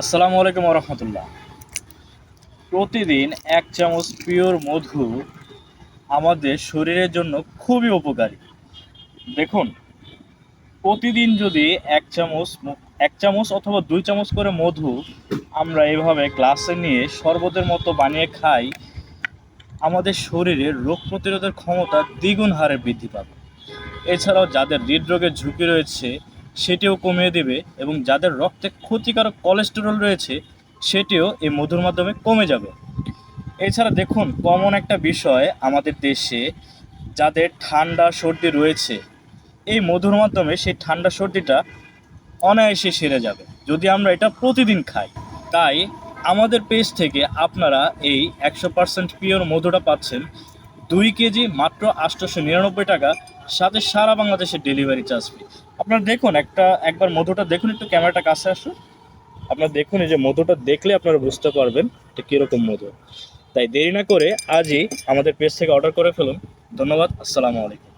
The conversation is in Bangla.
আসসালামু আলাইকুম রহমতুল্লাহ প্রতিদিন এক চামচ পিওর মধু আমাদের শরীরের জন্য খুবই উপকারী। দেখুন, প্রতিদিন যদি এক চামচ এক চামচ অথবা দুই চামচ করে মধু আমরা এভাবে গ্লাসে নিয়ে শরবতের মতো বানিয়ে খাই, আমাদের শরীরে রোগ প্রতিরোধের ক্ষমতা দ্বিগুণ হারে বৃদ্ধি পাবে। এছাড়াও যাদের হৃদরোগের ঝুঁকি রয়েছে সেটিও কমিয়ে দেবে এবং যাদের রক্তে ক্ষতিকারক কোলেস্টেরল রয়েছে, সেটিও এই মধুর মাধ্যমে কমে যাবে। এছাড়া দেখুন কমন একটা বিষয় আমাদের দেশে, যাদের ঠান্ডা সর্দি রয়েছে, এই মধুর মাধ্যমে সেই ঠান্ডা সর্দিটা অনায়াসে সেরে যাবে। যদি আমরা এটা প্রতিদিন খাই, তাই আমাদের পেজ থেকে আপনারা এই একশো পার্সেন্ট পিওর মধুটা পাচ্ছেন দুই কেজি মাত্র আটশোশো নিরানব্বই টাকা, সাথে সারা বাংলাদেশে ডেলিভারি চার্জ ফ্রি আপনারা দেখুন, একটা, একবার মধুটা দেখুন, একটু ক্যামেরাটা কাছে আসুন। আপনারা দেখুন, এই যে মধুটা দেখলে আপনারা বুঝতে পারবেন এটা কীরকম মধু। তাই দেরি না করে আজই আমাদের পেজ থেকে অর্ডার করে ফেলুন। ধন্যবাদ, আসসালামু আলাইকুম।